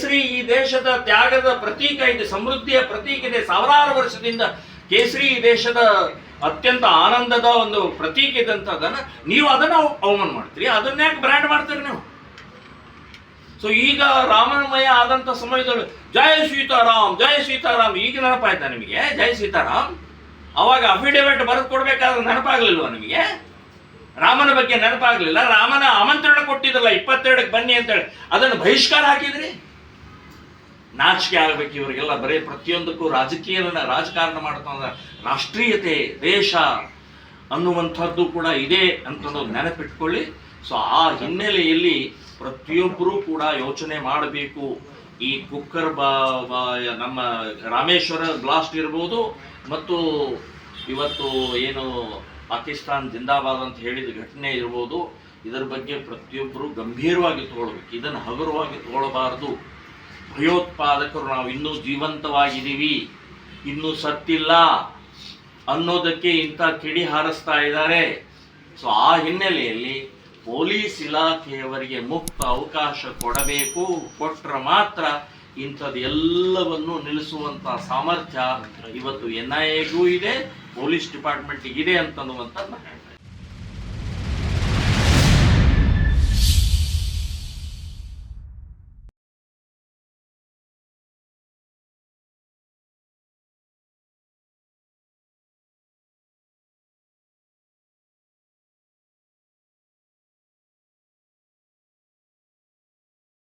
ಕೇಸರಿ ಈ ದೇಶದ ತ್ಯಾಗದ ಪ್ರತೀಕ ಇದೆ, ಸಮೃದ್ಧಿಯ ಪ್ರತೀಕ ಇದೆ. ಸಾವಿರಾರು ವರ್ಷದಿಂದ ಕೇಸರಿ ಈ ದೇಶದ ಅತ್ಯಂತ ಆನಂದದ ಒಂದು ಪ್ರತೀಕ ಇದ್ದಂಥದ್ದನ್ನ ನೀವು ಅದನ್ನ ಅವಮಾನ ಮಾಡ್ತೀರಿ. ಅದನ್ನ ಯಾಕೆ ಬ್ರ್ಯಾಂಡ್ ಮಾಡ್ತೀರಿ ನೀವು? ಸೊ ಈಗ ರಾಮನಮಯ ಆದಂತ ಸಮಯದಲ್ಲಿ ಜಯ ಸೀತಾರಾಮ್ ಜಯ ಸೀತಾರಾಮ್, ಈಗ ನೆನಪಾಯ್ತ ನಿಮಗೆ? ಜಯ ಸೀತಾರಾಮ್? ಅವಾಗ ಅಫಿಡೇವಿಟ್ ಬರೆದು ಕೊಡ್ಬೇಕಾದ್ರೆ ನೆನಪಾಗ್ಲಿಲ್ವ ನಿಮಗೆ? ರಾಮನ ಬಗ್ಗೆ ನೆನಪಾಗ್ಲಿಲ್ಲ. ರಾಮನ ಆಮಂತ್ರಣ ಕೊಟ್ಟಿದ್ರಲ್ಲ, ಇಪ್ಪತ್ತೆರಡಕ್ಕೆ ಬನ್ನಿ ಅಂತೇಳಿ. ಅದನ್ನು ಬಹಿಷ್ಕಾರ ಹಾಕಿದ್ರಿ? ನಾಚಿಕೆ ಆಗಬೇಕು ಇವರಿಗೆಲ್ಲ. ಬರೀ ಪ್ರತಿಯೊಂದಕ್ಕೂ ರಾಜಕೀಯ ರಾಜಕಾರಣ ಮಾಡ್ಕೊಂಡ ರಾಷ್ಟ್ರೀಯತೆ, ದೇಶ ಅನ್ನುವಂಥದ್ದು ಕೂಡ ಇದೆ ಅಂತನ್ನೋದು ನೆನಪಿಟ್ಕೊಳ್ಳಿ. ಸೊ ಆ ಹಿನ್ನೆಲೆಯಲ್ಲಿ ಪ್ರತಿಯೊಬ್ಬರೂ ಕೂಡ ಯೋಚನೆ ಮಾಡಬೇಕು. ಈ ಕುಕ್ಕರ್ ಬಾ- ನಮ್ಮ ರಾಮೇಶ್ವರ ಬ್ಲಾಸ್ಟ್ ಇರ್ಬೋದು ಮತ್ತು ಇವತ್ತು ಏನು ಪಾಕಿಸ್ತಾನ್ ಜಿಂದಾಬಾದ್ ಅಂತ ಹೇಳಿದ ಘಟನೆ ಇರ್ಬೋದು. ಇದರ ಬಗ್ಗೆ ಪ್ರತಿಯೊಬ್ಬರು ಗಂಭೀರವಾಗಿ ತಗೊಳ್ಬೇಕು. ಇದನ್ನು ಹಗುರವಾಗಿ ತಗೊಳ್ಳಬಾರದು ಭಯೋತ್ಪಾದಕರು ನಾವು ಇನ್ನೂ ಜೀವಂತವಾಗಿದ್ದೀವಿ. ಇನ್ನೂ ಸತ್ತಿಲ್ಲ ಅನ್ನೋದಕ್ಕೆ ಇಂಥ ಕಿಡಿ ಹಾರಿಸ್ತಾ ಇದ್ದಾರೆ. ಸೊ ಆ ಹಿನ್ನೆಲೆಯಲ್ಲಿ ಪೊಲೀಸ್ ಇಲಾಖೆಯವರಿಗೆ ಮುಕ್ತ ಅವಕಾಶ ಕೊಡಬೇಕು. ಕೊಟ್ಟರೆ ಮಾತ್ರ ಇಂಥದ್ದೆಲ್ಲವನ್ನು ನಿಲ್ಲಿಸುವಂತ ಸಾಮರ್ಥ್ಯ ಇವತ್ತು ಎನ್ ಐ ಎಗೂ ಇದೆ, ಪೊಲೀಸ್ ಡಿಪಾರ್ಟ್ಮೆಂಟ್ಗೆ ಇದೆ ಅಂತನ್ನುವಂಥದ್ದು